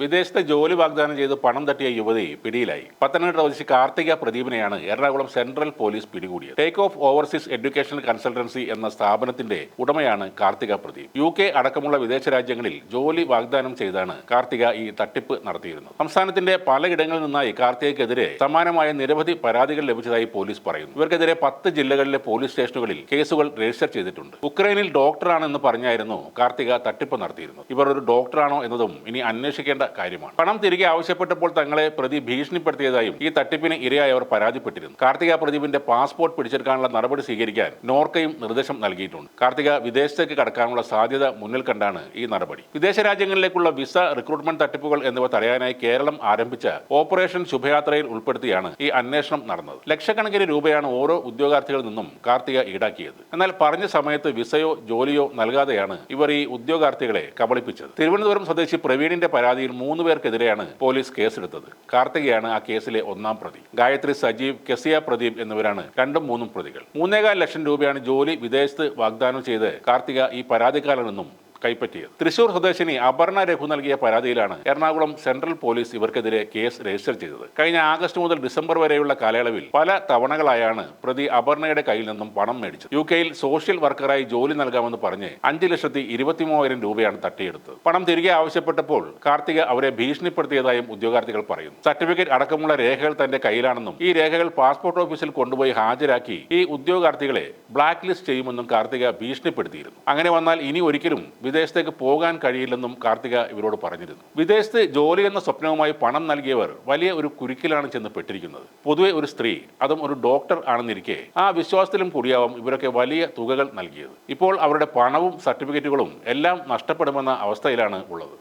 വിദേശത്തെ ജോലി വാഗ്ദാനം ചെയ്ത് പണം തട്ടിയ യുവതി പിടിയിലായി. പത്തനംതിട്ട സ്വദേശി കാർത്തിക പ്രദീപിനെയാണ് എറണാകുളം സെൻട്രൽ പോലീസ് പിടികൂടിയത്. Take off overseas educational consultancy എന്ന സ്ഥാപനത്തിന്റെ ഉടമയാണ് കാർത്തിക പ്രദീപ്. യു കെ അടക്കമുള്ള വിദേശ രാജ്യങ്ങളിൽ ജോലി വാഗ്ദാനം ചെയ്താണ് കാർത്തിക ഈ തട്ടിപ്പ് നടത്തിയിരുന്നത്. സംസ്ഥാനത്തിന്റെ പലയിടങ്ങളിൽ നിന്നായി കാർത്തികയ്ക്കെതിരെ സമാനമായ നിരവധി പരാതികൾ ലഭിച്ചതായി പോലീസ് പറയുന്നു. ഇവർക്കെതിരെ പത്ത് ജില്ലകളിലെ പോലീസ് സ്റ്റേഷനുകളിൽ കേസുകൾ രജിസ്റ്റർ ചെയ്തിട്ടുണ്ട്. ഉക്രൈനിൽ ഡോക്ടറാണെന്ന് പറഞ്ഞായിരുന്നു കാർത്തിക തട്ടിപ്പ് നടത്തിയിരുന്നത്. ഇവർ ഒരു ഡോക്ടറാണോ എന്നതും ഇനി അന്വേഷിക്കേണ്ട കാര്യമാണ്. പണം തിരികെ ആവശ്യപ്പെട്ടപ്പോൾ തങ്ങളെ പ്രതി ഭീഷണിപ്പെടുത്തിയതായും ഈ തട്ടിപ്പിന് ഇരയായവർ പരാതിപ്പെട്ടിരുന്നു. കാർത്തിക പ്രദീപിന്റെ പാസ്പോർട്ട് പിടിച്ചെടുക്കാനുള്ള നടപടി സ്വീകരിക്കാൻ നോർക്കയും നിർദ്ദേശം നൽകിയിട്ടുണ്ട്. കാർത്തിക വിദേശത്തേക്ക് കടക്കാനുള്ള സാധ്യത മുന്നിൽ കണ്ടാണ് ഈ നടപടി. വിദേശ രാജ്യങ്ങളിലേക്കുള്ള വിസ റിക്രൂട്ട്മെന്റ് തട്ടിപ്പുകൾ എന്നിവ തടയാനായി കേരളം ആരംഭിച്ച ഓപ്പറേഷൻ ശുഭയാത്രയിൽ ഉൾപ്പെടുത്തിയാണ് ഈ അന്വേഷണം നടന്നത്. ലക്ഷക്കണക്കിന് രൂപയാണ് ഓരോ ഉദ്യോഗാർത്ഥികളിൽ നിന്നും കാർത്തിക ഈടാക്കിയത്. എന്നാൽ പറഞ്ഞ സമയത്ത് വിസയോ ജോലിയോ നൽകാതെയാണ് ഇവർ ഈ ഉദ്യോഗാർത്ഥികളെ കബളിപ്പിച്ചത്. തിരുവനന്തപുരം സ്വദേശി പ്രവീണിന്റെ പരാതിയിൽ മൂന്ന് പേർക്കെതിരെയാണ് പോലീസ് കേസെടുത്തത്. കാർത്തികയാണ് ആ കേസിലെ ഒന്നാം പ്രതി. ഗായത്രി സജീവ് കെസിയ പ്രദീപ് എന്നിവരാണ് രണ്ടും മൂന്നും പ്രതികൾ. മൂന്നേകാൽ ലക്ഷം രൂപയാണ് ജോലി വിദേശത്ത് വാഗ്ദാനം ചെയ്ത് കാർത്തിക ഈ പരാതിക്കാരിൽ നിന്നും കൈപ്പറ്റിയത്. തൃശൂർ സ്വദേശിനി അപർണ രഘു നൽകിയ പരാതിയിലാണ് എറണാകുളം സെൻട്രൽ പോലീസ് ഇവർക്കെതിരെ കേസ് രജിസ്റ്റർ ചെയ്തത്. കഴിഞ്ഞ ആഗസ്റ്റ് മുതൽ ഡിസംബർ വരെയുള്ള കാലയളവിൽ പല തവണകളായാണ് പ്രതി അപർണയുടെ കയ്യിൽ നിന്നും പണം മേടിച്ചത്. യു കെയിൽ സോഷ്യൽ വർക്കറായി ജോലി നൽകാമെന്ന് പറഞ്ഞ് അഞ്ച് ലക്ഷത്തി ഇരുപത്തിമൂവായിരം രൂപയാണ് തട്ടിയെടുത്തത്. പണം തിരികെ ആവശ്യപ്പെട്ടപ്പോൾ കാർത്തിക അവരെ ഭീഷണിപ്പെടുത്തിയതായും ഉദ്യോഗാർത്ഥികൾ പറയുന്നു. സർട്ടിഫിക്കറ്റ് അടക്കമുള്ള രേഖകൾ തന്റെ കയ്യിലാണെന്നും ഈ രേഖകൾ പാസ്പോർട്ട് ഓഫീസിൽ കൊണ്ടുപോയി ഹാജരാക്കി ഈ ഉദ്യോഗാർത്ഥികളെ ബ്ലാക്ക് ലിസ്റ്റ് ചെയ്യുമെന്നും കാർത്തിക ഭീഷണിപ്പെടുത്തിയിരുന്നു. അങ്ങനെ വന്നാൽ ഇനി ഒരിക്കലും വിദേശത്തേക്ക് പോകാൻ കഴിയില്ലെന്നും കാർത്തിക ഇവരോട് പറഞ്ഞിരുന്നു. വിദേശത്ത് ജോലി എന്ന സ്വപ്നവുമായി പണം നൽകിയവർ വലിയ ഒരു കുരുക്കിലാണ് ചെന്ന് പെട്ടിരിക്കുന്നത്. പൊതുവെ ഒരു സ്ത്രീ അതും ഒരു ഡോക്ടർ ആണെന്നിരിക്കെ ആ വിശ്വാസത്തിലും കൂടിയാവും ഇവരൊക്കെ വലിയ തുകകൾ നൽകിയത്. ഇപ്പോൾ അവരുടെ പണവും സർട്ടിഫിക്കറ്റുകളും എല്ലാം നഷ്ടപ്പെടുമെന്ന അവസ്ഥയിലാണ് ഉള്ളത്.